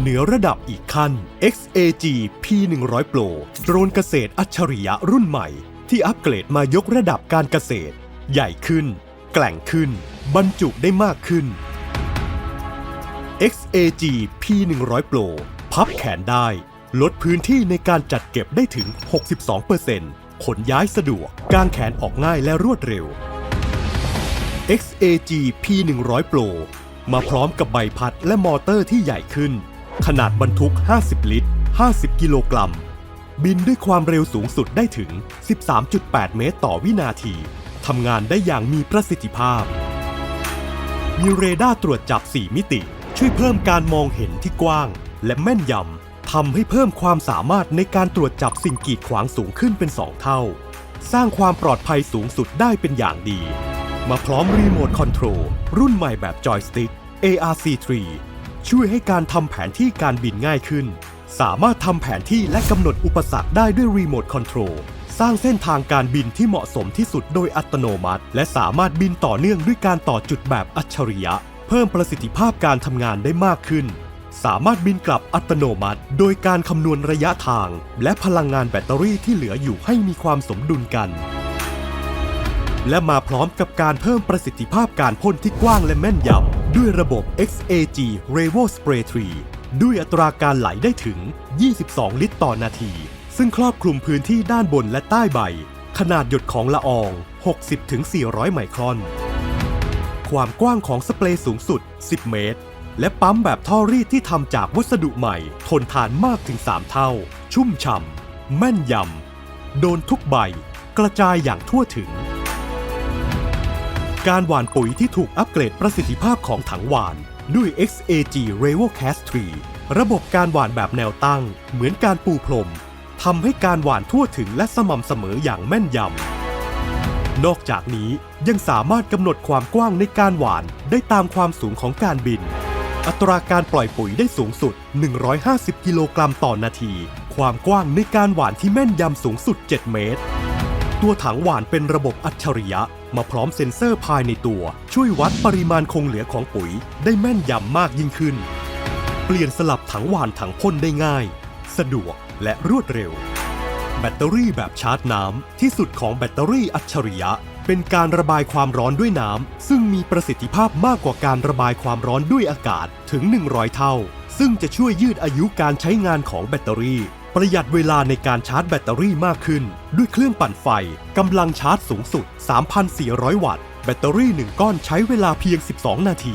เหนือระดับอีกขั้น XAG P100 Pro โดรนเกษตรอัจฉริยะรุ่นใหม่ ที่อัปเกรดมายกระดับการเกษตร ใหญ่ขึ้น แกล่งขึ้น บรรจุได้มากขึ้น XAG P100 Pro พับแขนได้ ลดพื้นที่ในการจัดเก็บได้ถึง 62%ขนย้ายสะดวกกางแขนออกง่ายและรวดเร็ว XAG P100 Pro มาพร้อมกับใบพัดและมอเตอร์ที่ใหญ่ขึ้น ขนาดบรรทุก 50 ลิตร 50 กิโลกรัม บินด้วยความเร็วสูงสุดได้ถึง 13.8 เมตรต่อวินาที ทำงานได้อย่างมีประสิทธิภาพ มีเรดาร์ตรวจจับ 4 มิติ ช่วยเพิ่มการมองเห็นที่กว้าง และแม่นยำ ทำให้เพิ่มความสามารถในการตรวจจับสิ่งกีดขวางสูงขึ้นเป็น 2 เท่า สร้างความปลอดภัยสูงสุดได้เป็นอย่างดี มาพร้อมรีโมทคอนโทรลรุ่นใหม่แบบจอยสติ๊ก ARC3 ช่วยให้การทำแผนที่การบินง่ายขึ้น สามารถทำแผนที่และกำหนดอุปสรรคได้ด้วยรีโมทคอนโทรลสร้างเส้นทางการบินที่เหมาะสมที่สุดโดยอัตโนมัติ และสามารถบินต่อเนื่องด้วยการต่อจุดแบบอัจฉริยะ เพิ่มประสิทธิภาพการทำงานได้มากขึ้น สามารถบินกลับอัตโนมัติ โดยการคำนวณระยะทาง และพลังงานแบตเตอรี่ที่เหลืออยู่ให้มีความสมดุลกัน และมาพร้อมกับการเพิ่มประสิทธิภาพการพ่นที่กว้างและแม่นยำ ด้วยระบบ XAG Revo Spray 3 ด้วยอัตราการไหลได้ถึง 22 ลิตรต่อนาที ซึ่งครอบคลุมพื้นที่ด้านบนและใต้ใบ ขนาดหยดของละออง 60-400 ไมครอน ความกว้างของสเปรย์สูงสุด 10 เมตร และปั๊มแบบท่อรีดที่ทำจากวัสดุใหม่ ทนทานมากถึง 3 เท่า ชุ่มฉ่ำแม่นยำ โดนทุกใบ กระจายอย่างทั่วถึง การหว่านปุ๋ยที่ถูกอัปเกรดประสิทธิภาพของถังหว่าน ด้วย XAG RevoCast 3ระบบการหว่านแบบแนวตั้ง เหมือนการปูพรมทำให้การหว่านทั่วถึงและสม่ำเสมออย่างแม่นยำ นอกจากนี้ยังสามารถกำหนดความกว้างในการหว่านได้ตามความสูงของการบิน อัตราการปล่อยปุ๋ยได้สูงสุด 150 กิโลกรัมต่อนาที ความกว้างในการหว่านที่แม่นยำสูงสุด 7 เมตร ตัวถังหวานเป็นระบบอัจฉริยะ มาพร้อมเซ็นเซอร์ภายในตัว ช่วยวัดปริมาณคงเหลือของปุ๋ย ได้แม่นยำมากยิ่งขึ้น เปลี่ยนสลับถังหวานถังพ่นได้ง่าย สะดวกและรวดเร็ว แบตเตอรี่แบบชาร์จน้ำที่สุดของแบตเตอรี่อัจฉริยะ เป็นการระบายความร้อนด้วยน้ำซึ่งมีประสิทธิภาพมากกว่าการระบายความร้อนด้วยอากาศถึง 100 เท่า ซึ่งจะช่วยยืดอายุการใช้งานของแบตเตอรี่ ประหยัดเวลาในการชาร์จแบตเตอรี่มากขึ้น ด้วยเครื่องปั่นไฟกำลังชาร์จสูงสุด 3,400 วัตต์ แบตเตอรี่ 1 ก้อนใช้เวลาเพียง 12 นาที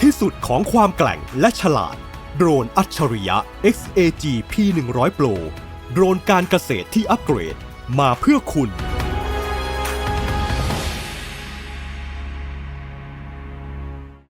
ที่สุดของความแกล่งและฉลาด โดรนอัจฉริยะ XAG P100 Pro โดรนการเกษตรที่อัปเกรด มาเพื่อคุณ